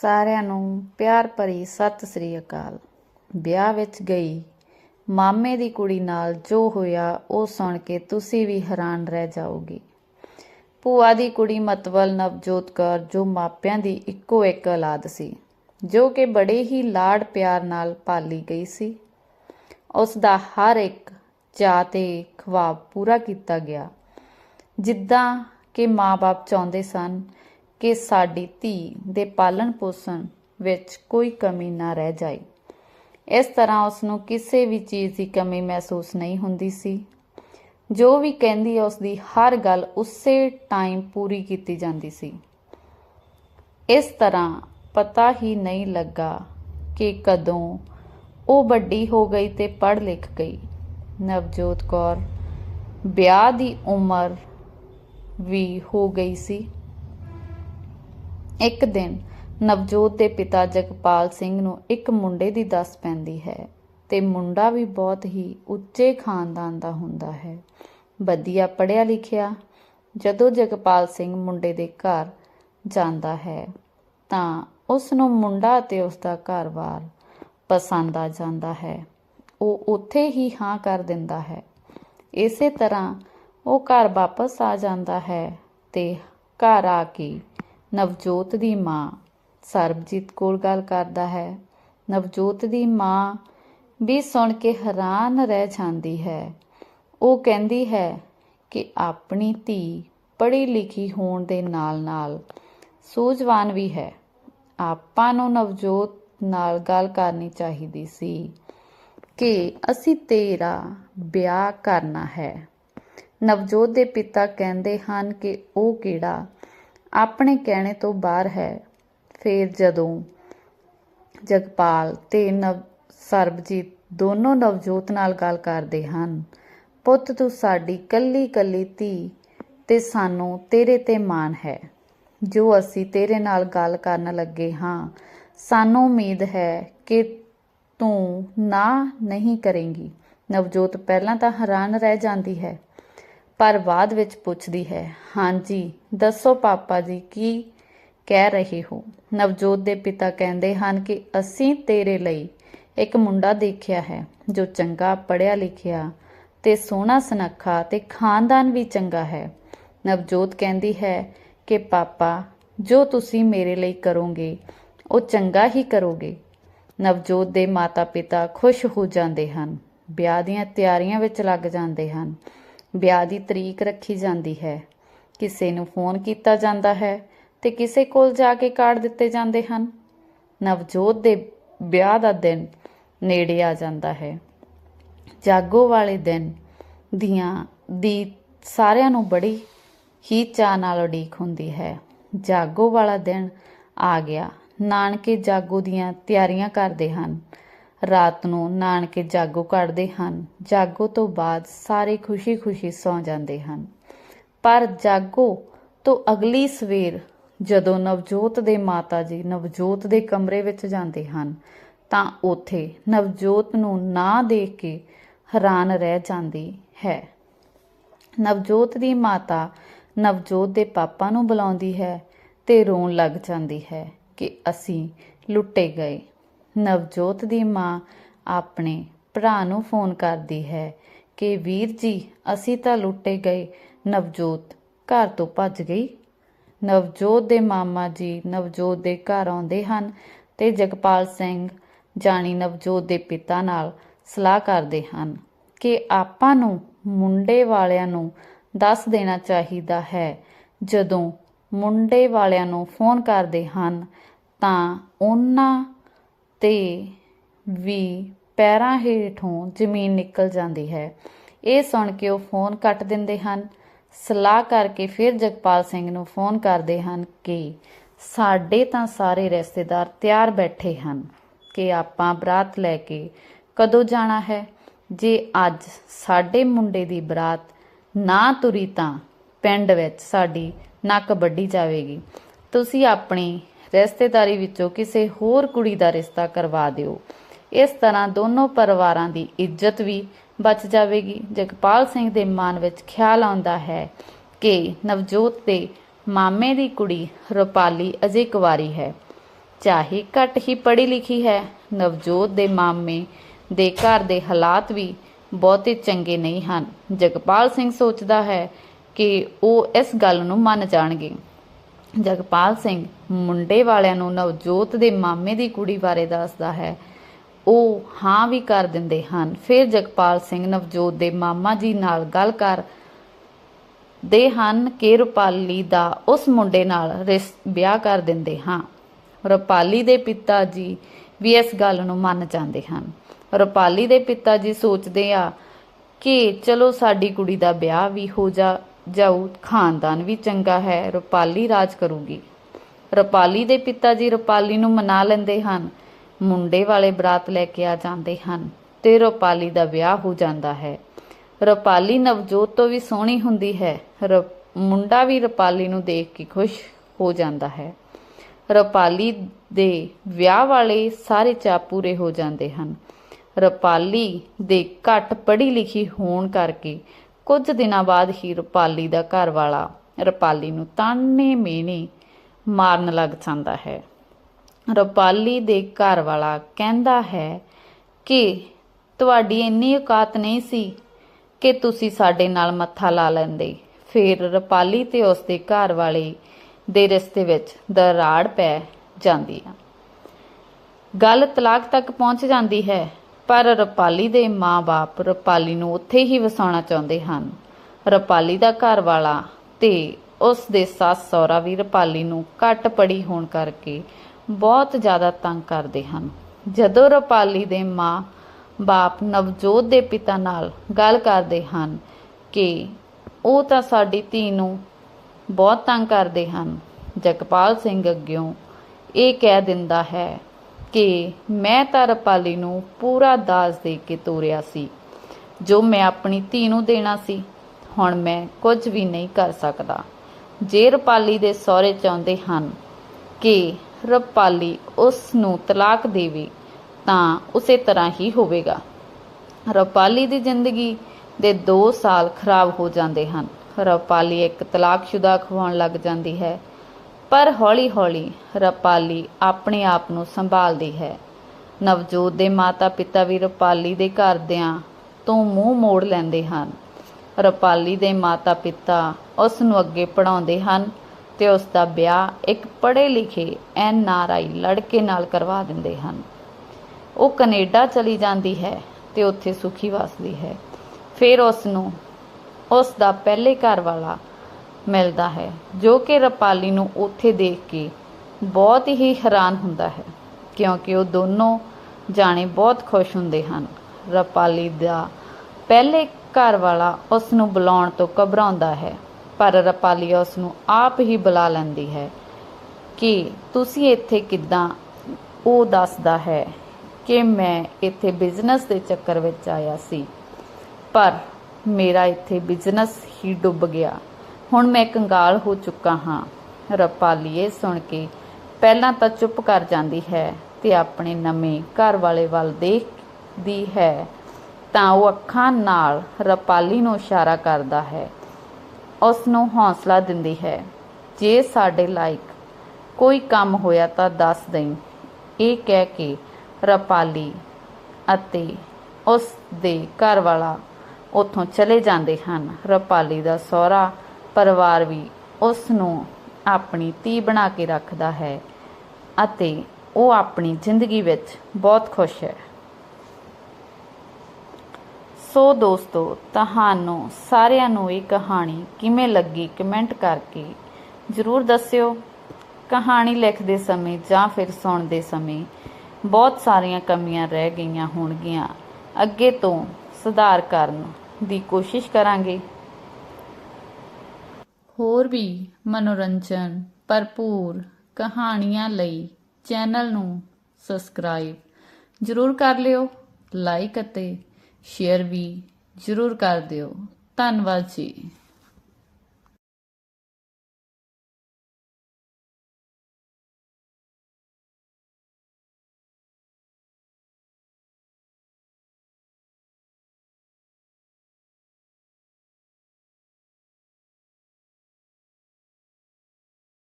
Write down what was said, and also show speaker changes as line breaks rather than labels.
ਸਾਰਿਆਂ ਨੂੰ ਪਿਆਰ ਭਰੀ ਸਤਿ ਸ੍ਰੀ ਅਕਾਲ। ਵਿਆਹ ਵਿੱਚ ਗਈ। ਮਾਮੇ ਦੀ ਕੁੜੀ ਨਾਲ ਜੋ ਹੋਇਆ, ਉਹ ਸੁਣ ਕੇ ਤੁਸੀਂ ਵੀ ਹੈਰਾਨ ਰਹਿ ਜਾਓਗੇ। ਭੂਆ ਦੀ ਕੁੜੀ ਮਤਵਲ ਨਵਜੋਤ ਕੌਰ, ਜੋ ਮਾਪਿਆਂ ਦੀ ਇੱਕੋ ਇੱਕ ਔਲਾਦ ਸੀ, ਜੋ ਕਿ ਬੜੇ ਹੀ ਲਾਡ ਪਿਆਰ ਨਾਲ ਪਾਲੀ ਗਈ ਸੀ। ਉਸ ਦਾ ਹਰ ਇੱਕ ਚਾਅ ਤੇ ਖਵਾਬ ਪੂਰਾ ਕੀਤਾ ਗਿਆ। ਜਿੱਦਾਂ ਕਿ ਮਾਪੇ ਚਾਹੁੰਦੇ ਸਨ ਕਿ ਸਾਡੀ ਧੀ ਦੇ ਪਾਲਣ ਪੋਸ਼ਣ ਵਿੱਚ ਕੋਈ ਕਮੀ ਨਾ ਰਹਿ ਜਾਏ। ਇਸ ਤਰ੍ਹਾਂ ਉਸ ਨੂੰ ਕਿਸੇ ਵੀ ਚੀਜ਼ ਦੀ ਕਮੀ ਮਹਿਸੂਸ ਨਹੀਂ ਹੁੰਦੀ ਸੀ। ਜੋ ਵੀ ਕਹਿੰਦੀ ਉਸ ਦੀ ਹਰ ਗੱਲ ਉਸੇ ਟਾਈਮ ਪੂਰੀ ਕੀਤੀ ਜਾਂਦੀ ਸੀ। ਇਸ ਤਰ੍ਹਾਂ ਪਤਾ ਹੀ ਨਹੀਂ ਲੱਗਾ ਕਿ ਕਦੋਂ ਉਹ ਵੱਡੀ ਹੋ ਗਈ ਤੇ ਪੜ੍ਹ ਲਿਖ ਗਈ। ਨਵਜੋਤ ਕੌਰ ਵਿਆਹ ਦੀ ਉਮਰ ਵੀ ਹੋ ਗਈ ਸੀ। ਇੱਕ ਦਿਨ ਨਵਜੋਤ ਦੇ ਪਿਤਾ ਜਗਪਾਲ ਸਿੰਘ ਨੂੰ ਇੱਕ ਮੁੰਡੇ ਦੀ ਦੱਸ ਪੈਂਦੀ ਹੈ ਤੇ ਮੁੰਡਾ ਵੀ ਬਹੁਤ ਹੀ ਉੱਚੇ ਖਾਨਦਾਨ ਦਾ ਹੁੰਦਾ ਹੈ। ਵਧੀਆ ਪੜਿਆ ਲਿਖਿਆ, ਜਦੋਂ ਜਗਪਾਲ ਸਿੰਘ ਮੁੰਡੇ ਦੇ ਘਰ ਜਾਂਦਾ ਹੈ, ਤਾਂ ਉਸ ਨੂੰ ਮੁੰਡਾ ਅਤੇ ਉਸ ਦਾ ਘਰ-ਬਾਰ ਪਸੰਦ ਆ ਜਾਂਦਾ ਹੈ। ਉਹ ਉੱਥੇ ਹੀ ਹਾਂ ਕਰ ਦਿੰਦਾ ਹੈ। ਇਸੇ ਤਰ੍ਹਾਂ ਉਹ ਘਰ ਵਾਪਸ ਆ ਜਾਂਦਾ ਹੈ ਤੇ ਘਰ ਆ ਕੇ ਨਵਜੋਤ ਦੀ ਮਾਂ। ਸਰਬਜੀਤ ਕੋਲ ਗੱਲ ਕਰਦਾ ਹੈ। ਨਵਜੋਤ ਦੀ ਮਾਂ ਵੀ ਸੁਣ ਕੇ ਹੈਰਾਨ ਰਹਿ ਜਾਂਦੀ ਹੈ। ਉਹ ਕਹਿੰਦੀ ਹੈ ਕਿ ਆਪਣੀ ਧੀ ਪੜ੍ਹੀ ਲਿਖੀ ਹੋਣ ਦੇ ਨਾਲ-ਨਾਲ ਸੂਝਵਾਨ ਵੀ ਹੈ। ਆਪਾਂ ਨੂੰ ਨਵਜੋਤ ਨਾਲ ਗੱਲ ਕਰਨੀ ਚਾਹੀਦੀ ਸੀ ਕਿ ਅਸੀਂ ਤੇਰਾ ਵਿਆਹ ਕਰਨਾ ਹੈ। ਨਵਜੋਤ ਦੇ ਪਿਤਾ ਕਹਿੰਦੇ ਹਨ ਕਿ ਉਹ ਕਿਹੜਾ ਆਪਣੇ ਕਹਿਣੇ ਤੋਂ ਬਾਹਰ ਹੈ। ਫਿਰ ਜਦੋਂ ਜਗਪਾਲ ਤੇ ਨਵ, ਸਰਬਜੀਤ ਦੋਨੋਂ ਨਵਜੋਤ ਨਾਲ ਗੱਲ ਕਰਦੇ ਹਨ, ਪੁੱਤ, ਤੂੰ ਸਾਡੀ ਕੱਲੀ ਕੱਲੀ ਧੀ ਤੇ ਸਾਨੂੰ ਤੇਰੇ ਤੇ ਮਾਣ ਹੈ। ਜੋ ਅਸੀਂ ਤੇਰੇ ਨਾਲ ਗੱਲ ਕਰਨ ਲੱਗੇ ਹਾਂ, ਸਾਨੂੰ ਉਮੀਦ ਹੈ ਕਿ ਤੂੰ ਨਾ ਨਹੀਂ ਕਰੇਂਗੀ। ਨਵਜੋਤ ਪਹਿਲਾਂ ਤਾਂ ਹੈਰਾਨ ਰਹਿ ਜਾਂਦੀ ਹੈ। ਪਰ ਬਾਅਦ ਵਿੱਚ ਪੁੱਛਦੀ ਹੈ, ਹਾਂਜੀ, ਦੱਸੋ ਪਾਪਾ ਜੀ, ਕੀ ਕਹਿ ਰਹੇ ਹੋ? ਨਵਜੋਤ ਦੇ ਪਿਤਾ ਕਹਿੰਦੇ ਹਨ ਕਿ ਅਸੀਂ ਤੇਰੇ ਲਈ ਇੱਕ ਮੁੰਡਾ ਦੇਖਿਆ ਹੈ ਜੋ ਚੰਗਾ ਪੜਿਆ ਲਿਖਿਆ ਤੇ ਸੋਹਣਾ ਸੁਨੱਖਾ ਤੇ ਖਾਨਦਾਨ ਵੀ ਚੰਗਾ ਹੈ। ਨਵਜੋਤ ਕਹਿੰਦੀ ਹੈ ਕਿ, ਪਾਪਾ, ਜੋ ਤੁਸੀਂ ਮੇਰੇ ਲਈ ਕਰੋਗੇ, ਉਹ ਚੰਗਾ ਹੀ ਕਰੋਗੇ। ਨਵਜੋਤ ਦੇ ਮਾਤਾ-ਪਿਤਾ ਖੁਸ਼ ਹੋ ਜਾਂਦੇ ਹਨ, ਵਿਆਹ ਦੀਆਂ ਤਿਆਰੀਆਂ ਵਿੱਚ ਲੱਗ ਜਾਂਦੇ ਹਨ। ਵਿਆਹ ਦੀ ਤਰੀਕ ਰੱਖੀ ਜਾਂਦੀ ਹੈ। ਕਿਸੇ ਨੂੰ ਫੋਨ ਕੀਤਾ ਜਾਂਦਾ ਹੈ ਤੇ ਕਿਸੇ ਕੋਲ ਜਾ ਕੇ ਕਾਰਡ ਦਿੱਤੇ ਜਾਂਦੇ ਹਨ। ਨਵਜੋਤ ਦੇ ਵਿਆਹ ਦਾ ਦਿਨ ਨੇੜੇ ਆ ਜਾਂਦਾ ਹੈ। ਜਾਗੋ ਵਾਲੇ ਦਿਨ ਦੀਆਂ ਦੀ ਸਾਰਿਆਂ ਨੂੰ ਬੜੀ ਹੀ ਚਾਅ ਨਾਲ ਉਡੀਕ ਹੁੰਦੀ ਹੈ। ਜਾਗੋ ਵਾਲਾ ਦਿਨ ਆ ਗਿਆ। ਨਾਨਕੇ ਜਾਗੋ ਦੀਆਂ ਤਿਆਰੀਆਂ ਕਰਦੇ ਹਨ। ਰਾਤ ਨੂੰ ਨਾਨਕੇ ਜਾਗੋ ਕੱਢਦੇ ਹਨ। ਜਾਗੋ ਤੋਂ ਬਾਅਦ ਸਾਰੇ ਖੁਸ਼ੀ-ਖੁਸ਼ੀ ਸੌਂ ਜਾਂਦੇ ਹਨ। ਪਰ ਜਾਗੋ ਤੋਂ ਅਗਲੀ ਸਵੇਰ ਜਦੋਂ ਨਵਜੋਤ ਦੇ ਮਾਤਾ ਜੀ ਨਵਜੋਤ ਦੇ ਕਮਰੇ ਵਿੱਚ ਜਾਂਦੇ ਹਨ, ਤਾਂ ਉੱਥੇ ਨਵਜੋਤ ਨੂੰ ਨਾ ਦੇਖ ਕੇ ਹੈਰਾਨ ਰਹਿ ਜਾਂਦੀ ਹੈ। ਨਵਜੋਤ ਦੀ ਮਾਤਾ ਨਵਜੋਤ ਦੇ ਪਾਪਾ ਨੂੰ ਬੁਲਾਉਂਦੀ ਹੈ ਤੇ ਰੋਣ ਲੱਗ ਜਾਂਦੀ ਹੈ ਕਿ ਅਸੀਂ ਲੁੱਟੇ ਗਏ। ਨਵਜੋਤ ਦੀ ਮਾਂ ਆਪਣੇ ਭਰਾ ਨੂੰ ਫੋਨ ਕਰਦੀ ਹੈ ਕਿ, ਵੀਰ ਜੀ, ਅਸੀਂ ਤਾਂ ਲੁੱਟੇ ਗਏ। ਨਵਜੋਤ ਘਰ ਤੋਂ ਭੱਜ ਗਈ। ਨਵਜੋਤ ਦੇ ਮਾਮਾ ਜੀ ਨਵਜੋਤ ਦੇ ਘਰ ਆਉਂਦੇ ਹਨ ਤੇ ਜਗਪਾਲ ਸਿੰਘ ਜਾਣੀ ਨਵਜੋਤ ਦੇ ਪਿਤਾ ਨਾਲ ਸਲਾਹ ਕਰਦੇ ਹਨ ਕਿ ਆਪਾਂ ਨੂੰ ਮੁੰਡੇ ਵਾਲਿਆਂ ਨੂੰ ਦੱਸ ਦੇਣਾ ਚਾਹੀਦਾ ਹੈ। ਜਦੋਂ ਮੁੰਡੇ ਵਾਲਿਆਂ ਨੂੰ ਫੋਨ ਕਰਦੇ ਹਨ ਤਾਂ ਉਹਨਾਂ ਤੇ ਵੀ ਪੈਰਾਂ ਹੇਠੋਂ ਜ਼ਮੀਨ ਨਿਕਲ ਜਾਂਦੀ ਹੈ। ਇਹ ਸੁਣ ਕੇ ਉਹ ਫੋਨ ਕੱਟ ਦਿੰਦੇ ਹਨ। ਸਲਾਹ ਕਰਕੇ ਫਿਰ ਜਗਪਾਲ ਸਿੰਘ ਨੂੰ ਫੋਨ ਕਰਦੇ ਹਨ ਕਿ ਸਾਡੇ ਤਾਂ ਸਾਰੇ ਰਿਸ਼ਤੇਦਾਰ ਤਿਆਰ ਬੈਠੇ ਹਨ ਕਿ ਆਪਾਂ ਬਰਾਤ ਲੈ ਕੇ ਕਦੋਂ ਜਾਣਾ ਹੈ। ਜੇ ਅੱਜ ਸਾਡੇ ਮੁੰਡੇ ਦੀ ਬਰਾਤ ਨਾ ਤੁਰੀ ਤਾਂ ਪਿੰਡ ਵਿੱਚ ਸਾਡੀ ਨੱਕ ਵੱਢੀ ਜਾਵੇਗੀ। ਤੁਸੀਂ ਆਪਣੀ ਰਿਸ਼ਤੇਦਾਰੀ ਵਿੱਚੋਂ ਕਿਸੇ ਹੋਰ ਕੁੜੀ ਦਾ ਰਿਸ਼ਤਾ ਕਰਵਾ ਦਿਓ। ਇਸ ਤਰ੍ਹਾਂ ਦੋਨੋਂ ਪਰਿਵਾਰਾਂ ਦੀ ਇੱਜ਼ਤ ਵੀ ਬਚ ਜਾਵੇਗੀ। ਜਗਪਾਲ ਸਿੰਘ ਦੇ ਮਨ ਵਿੱਚ ਖਿਆਲ ਆਉਂਦਾ ਹੈ ਕਿ ਨਵਜੋਤ ਦੇ ਮਾਮੇ ਦੀ ਕੁੜੀ ਰੁਪਾਲੀ ਅਜੇ ਕੁਵਾਰੀ ਹੈ। ਚਾਹੇ ਘੱਟ ਹੀ ਪੜ੍ਹੀ ਲਿਖੀ ਹੈ, ਨਵਜੋਤ ਦੇ ਮਾਮੇ ਦੇ ਘਰ ਦੇ ਹਾਲਾਤ ਵੀ ਬਹੁਤੇ ਚੰਗੇ ਨਹੀਂ ਹਨ। ਜਗਪਾਲ ਸਿੰਘ ਸੋਚਦਾ ਹੈ ਕਿ ਉਹ ਇਸ ਗੱਲ ਨੂੰ ਮੰਨ ਜਾਣਗੇ। ਜਗਪਾਲ ਸਿੰਘ ਮੁੰਡੇ ਵਾਲਿਆਂ ਨੂੰ ਨਵਜੋਤ ਦੇ ਮਾਮੇ ਦੀ ਕੁੜੀ ਬਾਰੇ ਦੱਸਦਾ ਹੈ। ਉਹ ਹਾਂ ਵੀ ਕਰ ਦਿੰਦੇ ਹਨ। ਫਿਰ ਜਗਪਾਲ ਸਿੰਘ ਨਵਜੋਤ ਦੇ ਮਾਮਾ ਜੀ ਨਾਲ ਗੱਲ ਕਰ ਦੇ ਹਨ ਕਿ ਰੁਪਾਲੀ ਦਾ ਉਸ ਮੁੰਡੇ ਨਾਲ ਰਿਸ, ਵਿਆਹ ਕਰ ਦਿੰਦੇ ਹਾਂ। ਰੁਪਾਲੀ ਦੇ ਪਿਤਾ ਜੀ ਵੀ ਇਸ ਗੱਲ ਨੂੰ ਮੰਨ ਜਾਂਦੇ ਹਨ। ਰੁਪਾਲੀ ਦੇ ਪਿਤਾ ਜੀ ਸੋਚਦੇ ਆ ਕਿ ਚਲੋ ਸਾਡੀ ਕੁੜੀ ਦਾ ਵਿਆਹ ਵੀ ਹੋ ਜਾ ਜਾਊ, ਖਾਨਦਾਨ ਵੀ ਚੰਗਾ ਹੈ, ਰੁਪਾਲੀ ਰਾਜ ਕਰੂਗੀ। ਰੁਪਾਲੀ ਦੇ ਪਿਤਾ ਜੀ ਰੁਪਾਲੀ ਨੂੰ ਮਨਾ ਲੈਂਦੇ ਹਨ। ਮੁੰਡੇ ਵਾਲੇ ਬਰਾਤ ਲੈ ਕੇ ਆ ਜਾਂਦੇ ਹਨ ਤੇ ਰੁਪਾਲੀ ਦਾ ਵਿਆਹ ਹੋ ਜਾਂਦਾ ਹੈ। ਰੁਪਾਲੀ ਨਵਜੋਤ ਤੋਂ ਵੀ ਸੋਹਣੀ ਹੁੰਦੀ ਹੈ। ਰ- ਮੁੰਡਾ ਵੀ ਰੁਪਾਲੀ ਨੂੰ ਦੇਖ ਕੇ ਖੁਸ਼ ਹੋ ਜਾਂਦਾ ਹੈ। ਰੁਪਾਲੀ ਦੇ ਵਿਆਹ ਵਾਲੇ ਸਾਰੇ ਚਾਅ ਪੂਰੇ ਹੋ ਜਾਂਦੇ ਹਨ। ਰੁਪਾਲੀ ਦੇ ਘੱਟ ਪੜ੍ਹੀ ਲਿਖੀ ਹੋਣ ਕਰਕੇ ਕੁਝ ਦਿਨਾਂ ਬਾਅਦ ਹੀ ਰੁਪਾਲੀ ਦਾ ਘਰ ਵਾਲਾ ਰੁਪਾਲੀ ਨੂੰ ਤਾਨੇ ਮੇਨੇ ਮਾਰਨ ਲੱਗ ਜਾਂਦਾ ਹੈ। ਰੁਪਾਲੀ ਦੇ ਘਰ ਵਾਲਾ ਕਹਿੰਦਾ ਹੈ ਕਿ ਤੁਹਾਡੀ ਇੰਨੀ ਔਕਾਤ ਨਹੀਂ ਸੀ ਕਿ ਤੁਸੀਂ ਸਾਡੇ ਨਾਲ ਮੱਥਾ ਲਾ ਲੈਂਦੇ। ਫਿਰ ਰੁਪਾਲੀ ਤੇ ਉਸਦੇ ਘਰ ਵਾਲੇ ਦੇ ਰਿਸ਼ਤੇ ਵਿੱਚ ਦਰਾੜ ਪੈ ਜਾਂਦੀ ਹੈ ਗੱਲ ਤਲਾਕ ਤੱਕ ਪਹੁੰਚ ਜਾਂਦੀ ਹੈ। ਪਰ ਰੁਪਾਲੀ ਦੇ ਮਾਂ ਬਾਪ ਰੁਪਾਲੀ ਨੂੰ ਉੱਥੇ ਹੀ ਵਸਾਉਣਾ ਚਾਹੁੰਦੇ ਹਨ। ਰੁਪਾਲੀ ਦਾ ਘਰ ਵਾਲਾ ਤੇ ਉਸ ਦੇ ਸੱਸ ਸਹੁਰਾ ਵੀ ਰੁਪਾਲੀ ਨੂੰ ਘੱਟ ਪੜੀ ਹੋਣ ਕਰਕੇ ਬਹੁਤ ਜ਼ਿਆਦਾ ਤੰਗ ਕਰਦੇ ਹਨ। ਜਦੋਂ ਰੁਪਾਲੀ ਦੇ ਮਾਂ ਬਾਪ ਨਵਜੋਤ ਦੇ ਪਿਤਾ ਨਾਲ ਗੱਲ ਕਰਦੇ ਹਨ ਕਿ ਉਹ ਤਾਂ ਸਾਡੀ ਧੀ ਨੂੰ ਬਹੁਤ ਤੰਗ ਕਰਦੇ ਹਨ, ਜਗਪਾਲ ਸਿੰਘ ਅੱਗਿਓਂ ਇਹ ਕਹਿ ਦਿੰਦਾ ਹੈ ਕਿ ਮੈਂ ਤਾਂ ਰੁਪਾਲੀ ਨੂੰ ਪੂਰਾ ਦਾਜ ਦੇ ਕੇ ਤੋਰਿਆ ਸੀ, ਜੋ ਮੈਂ ਆਪਣੀ ਧੀ ਨੂੰ ਦੇਣਾ ਸੀ। ਹੁਣ ਮੈਂ ਕੁਝ ਵੀ ਨਹੀਂ ਕਰ ਸਕਦਾ। ਜੇ ਰੁਪਾਲੀ ਦੇ ਸਹੁਰੇ ਚਾਹੁੰਦੇ ਹਨ ਕਿ ਰੁਪਾਲੀ ਉਸ ਨੂੰ ਤਲਾਕ ਦੇਵੇ, ਤਾਂ ਉਸੇ ਤਰ੍ਹਾਂ ਹੀ ਹੋਵੇਗਾ। ਰੁਪਾਲੀ ਦੀ ਜ਼ਿੰਦਗੀ ਦੇ 2 ਸਾਲ ਖਰਾਬ ਹੋ ਜਾਂਦੇ ਹਨ। ਰੁਪਾਲੀ ਇੱਕ ਤਲਾਕਸ਼ੁਦਾ ਖਵਾਉਣ ਲੱਗ ਜਾਂਦੀ ਹੈ। ਪਰ ਹੌਲੀ-ਹੌਲੀ ਰੁਪਾਲੀ ਆਪਣੇ ਆਪ ਨੂੰ ਸੰਭਾਲਦੀ ਹੈ। ਨਵਜੋਤ ਦੇ ਮਾਤਾ-ਪਿਤਾ ਵੀ ਰੁਪਾਲੀ ਦੇ ਘਰਦਿਆਂ ਤੋਂ ਮੂੰਹ ਮੋੜ ਲੈਂਦੇ ਹਨ। ਰੁਪਾਲੀ ਦੇ ਮਾਤਾ-ਪਿਤਾ ਉਸ ਨੂੰ ਅੱਗੇ ਪੜਾਉਂਦੇ ਹਨ ਤੇ ਉਸ ਦਾ ਵਿਆਹ ਇੱਕ ਪੜ੍ਹੇ ਲਿਖੇ ਐਨ ਆਰ ਆਈ ਲੜਕੇ ਨਾਲ ਕਰਵਾ ਦਿੰਦੇ ਹਨ। ਉਹ ਕੈਨੇਡਾ ਚਲੀ ਜਾਂਦੀ ਹੈ ਤੇ ਉੱਥੇ ਸੁਖੀ ਵਸਦੀ ਹੈ। ਫਿਰ ਉਸ ਨੂੰ ਉਸ ਦਾ ਪਹਿਲੇ ਘਰ ਵਾਲਾ ਮਿਲਦਾ ਹੈ, ਜੋ ਕਿ ਰਪਾਲੀ ਨੂੰ ਉੱਥੇ ਦੇਖ ਕੇ ਬਹੁਤ ਹੀ ਹੈਰਾਨ ਹੁੰਦਾ ਹੈ, ਕਿਉਂਕਿ ਉਹ ਦੋਨੋਂ ਜਾਣੇ ਬਹੁਤ ਖੁਸ਼ ਹੁੰਦੇ ਹਨ। ਰਪਾਲੀ ਦਾ ਪਹਿਲੇ ਘਰ ਵਾਲਾ ਉਸ ਨੂੰ ਬੁਲਾਉਣ ਤੋਂ ਘਬਰਾਉਂਦਾ ਹੈ, ਪਰ ਰਪਾਲੀ ਉਸ ਨੂੰ ਆਪ ਹੀ ਬੁਲਾ ਲੈਂਦੀ ਹੈ ਕਿ ਤੁਸੀਂ ਇੱਥੇ ਕਿੱਦਾਂ? ਉਹ ਦੱਸਦਾ ਹੈ ਕਿ ਮੈਂ ਇੱਥੇ ਬਿਜ਼ਨਸ ਦੇ ਚੱਕਰ ਵਿੱਚ ਆਇਆ ਸੀ, ਪਰ ਮੇਰਾ ਇੱਥੇ ਬਿਜ਼ਨਸ ਹੀ ਡੁੱਬ ਗਿਆ। ਹੁਣ ਮੈਂ ਕੰਗਾਲ ਹੋ ਚੁੱਕਾ ਹਾਂ। ਰਪਾਲੀ ਇਹ ਸੁਣ ਕੇ। ਪਹਿਲਾਂ ਤਾਂ ਚੁੱਪ ਕਰ ਜਾਂਦੀ ਹੈ ਤੇ ਆਪਣੇ ਨਵੇਂ ਘਰ ਵਾਲੇ ਵੱਲ ਦੇਖਦੀ ਹੈ। ਤਾਂ ਉਹ ਅੱਖਾਂ ਨਾਲ ਰਪਾਲੀ ਨੂੰ ਇਸ਼ਾਰਾ ਕਰਦਾ ਹੈ। ਉਸ ਨੂੰ ਹੌਸਲਾ ਦਿੰਦੀ ਹੈ। ਜੇ ਸਾਡੇ ਲਾਇਕ ਕੋਈ ਕੰਮ ਹੋਇਆ ਤਾਂ ਦੱਸ ਦੇਈਂ। ਇਹ ਕਹਿ ਕੇ ਰਪਾਲੀ ਅਤੇ ਉਸ ਦੇ ਘਰ ਵਾਲਾ ਉੱਥੋਂ ਚਲੇ ਜਾਂਦੇ ਹਨ। ਰਪਾਲੀ ਦਾ ਸਹੁਰਾ ਪਰਿਵਾਰ ਵੀ ਉਸ ਨੂੰ ਆਪਣੀ ਧੀ ਬਣਾ ਕੇ ਰੱਖਦਾ ਹੈ ਅਤੇ ਉਹ ਆਪਣੀ ਜ਼ਿੰਦਗੀ ਵਿੱਚ ਬਹੁਤ ਖੁਸ਼ ਹੈ। ਸੋ ਦੋਸਤੋ, ਤੁਹਾਨੂੰ ਸਾਰਿਆਂ ਨੂੰ ਇਹ ਕਹਾਣੀ ਕਿਵੇਂ ਲੱਗੀ ਕਮੈਂਟ ਕਰਕੇ ਜਰੂਰ ਦੱਸਿਓ। ਕਹਾਣੀ ਲਿਖਦੇ ਸਮੇਂ ਜਾਂ ਫਿਰ ਸੁਣਦੇ ਸਮੇਂ ਬਹੁਤ ਸਾਰੀਆਂ ਕਮੀਆਂ ਰਹਿ ਗਈਆਂ ਹੋਣਗੀਆਂ। ਅੱਗੇ ਤੋਂ ਸੁਧਾਰ ਕਰਨ ਦੀ ਕੋਸ਼ਿਸ਼ ਕਰਾਂਗੇ। ਹੋਰ ਵੀ ਮਨੋਰੰਜਨ, ਭਰਪੂਰ ਕਹਾਣੀਆਂ ਲਈ ਚੈਨਲ ਨੂੰ ਸਬਸਕ੍ਰਾਈਬ ਜਰੂਰ ਕਰ ਲਿਓ, ਲਾਈਕ ਅਤੇ ਸ਼ੇਅਰ ਵੀ ਜਰੂਰ ਕਰ ਦਿਓ। ਧੰਨਵਾਦ ਜੀ।